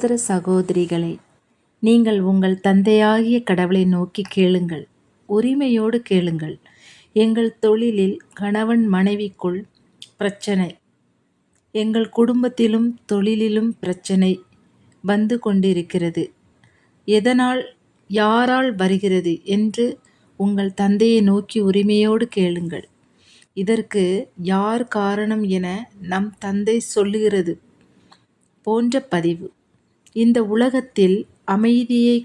சகோதர சகோதரிகளே நீங்கள் உங்கள் தந்தையாகிய கடவுளை நோக்கி கேளுங்கள் உரிமையோடு கேளுங்கள். எங்கள் தொழிலில் கணவன் மனைவிக்குள் பிரச்சனை எங்கள் குடும்பத்திலும் தொழிலிலும் பிரச்சனை வந்து கொண்டிருக்கிறது. எதனால் யாரால் வருகிறது என்று உங்கள் தந்தையை நோக்கி உரிமையோடு கேளுங்கள். இதற்கு யார் காரணம் என நம் தந்தை சொல்லுகிறது. போன்ற பதிவு. இந்த உலகத்தில் அமைதியை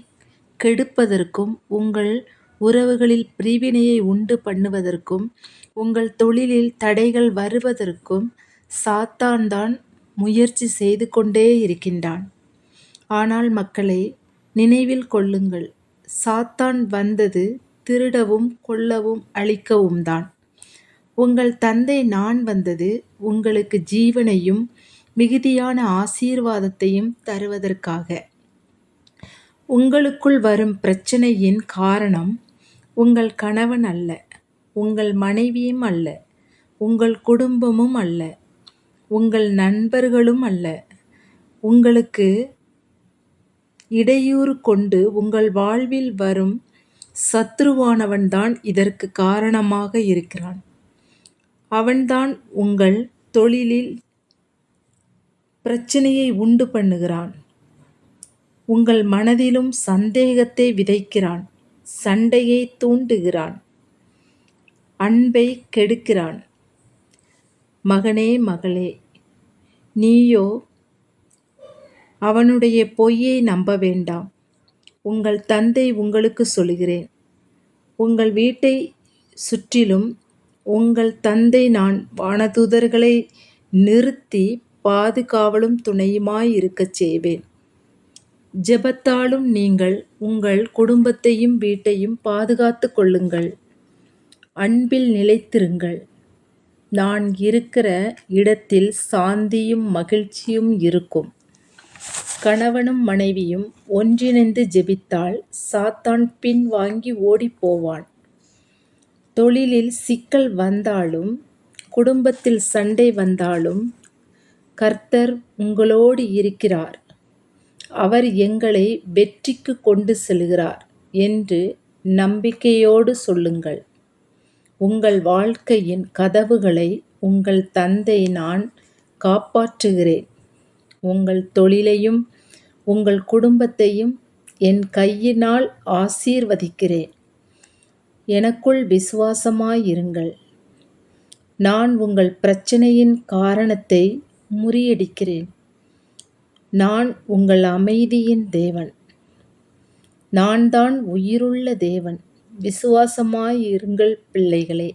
கெடுப்பதற்கும் உங்கள் உறவுகளில் பிரிவினையை உண்டு பண்ணுவதற்கும் உங்கள் தொழிலில் தடைகள் வருவதற்கும் சாத்தான் தான் முயற்சி செய்து கொண்டே இருக்கின்றான். ஆனால் மக்களை நினைவில் கொள்ளுங்கள் சாத்தான் வந்தது திருடவும் கொல்லவும் அழிக்கவும் தான். உங்கள் தந்தை நான் வந்தது உங்களுக்கு ஜீவனையும் மிகுதியான ஆசீர்வாதத்தையும் தருவதற்காக. உங்களுக்குள் வரும் பிரச்சனையின் காரணம் உங்கள் கணவன் அல்ல உங்கள் மனைவியும் அல்ல உங்கள் குடும்பமும் அல்ல உங்கள் நண்பர்களும் அல்ல. உங்களுக்கு இடையூறு கொண்டு உங்கள் வாழ்வில் வரும் சத்ருவானவன்தான் இதற்கு காரணமாக இருக்கிறான். அவன்தான் உங்கள் தொழிலில் பிரச்சனையை உண்டு பண்ணுகிறான். உங்கள் மனதிலும் சந்தேகத்தை விதைக்கிறான். சண்டையை தூண்டுகிறான். அன்பை கெடுக்கிறான். மகனே மகளே நீயோ அவனுடைய பொய்யை நம்ப வேண்டாம். உங்கள் தந்தை உங்களுக்கு சொல்கிறேன் உங்கள் வீட்டை சுற்றிலும் உங்கள் தந்தை நான் வானதூதர்களை நிறுத்தி பாதுகாவலும் துணையுமாய் இருக்கச் செய்வேன். ஜெபத்தாலும் நீங்கள் உங்கள் குடும்பத்தையும் வீட்டையும் பாதுகாத்து கொள்ளுங்கள். அன்பில் நிலைத்திருங்கள். நான் இருக்கிற இடத்தில் சாந்தியும் மகிழ்ச்சியும் இருக்கும். கணவனும் மனைவியும் ஒன்றிணைந்து ஜெபித்தால் சாத்தான் பின் வாங்கி ஓடிப்போவான் தொழிலில் சிக்கல் வந்தாலும் குடும்பத்தில் சண்டை வந்தாலும் கர்த்தர் உங்களோடு இருக்கிறார். அவர் எங்களை வெற்றிக்கு கொண்டு செல்கிறார் என்று நம்பிக்கையோடு சொல்லுங்கள். உங்கள் வாழ்க்கையின் கதவுகளை உங்கள் தந்தை நான் காப்பாற்றுகிறேன். உங்கள் தொழிலையும் உங்கள் குடும்பத்தையும் என் கையினால் ஆசீர்வதிக்கிறேன். எனக்குள் விசுவாசமாயிருங்கள். நான் உங்கள் பிரச்சனையின் காரணத்தை முறியடிக்கிறேன். நான் உங்கள் அமைதியின் தேவன். நான் தான் உயிருள்ள தேவன். விசுவாசமாயிருங்கள் பிள்ளைகளே.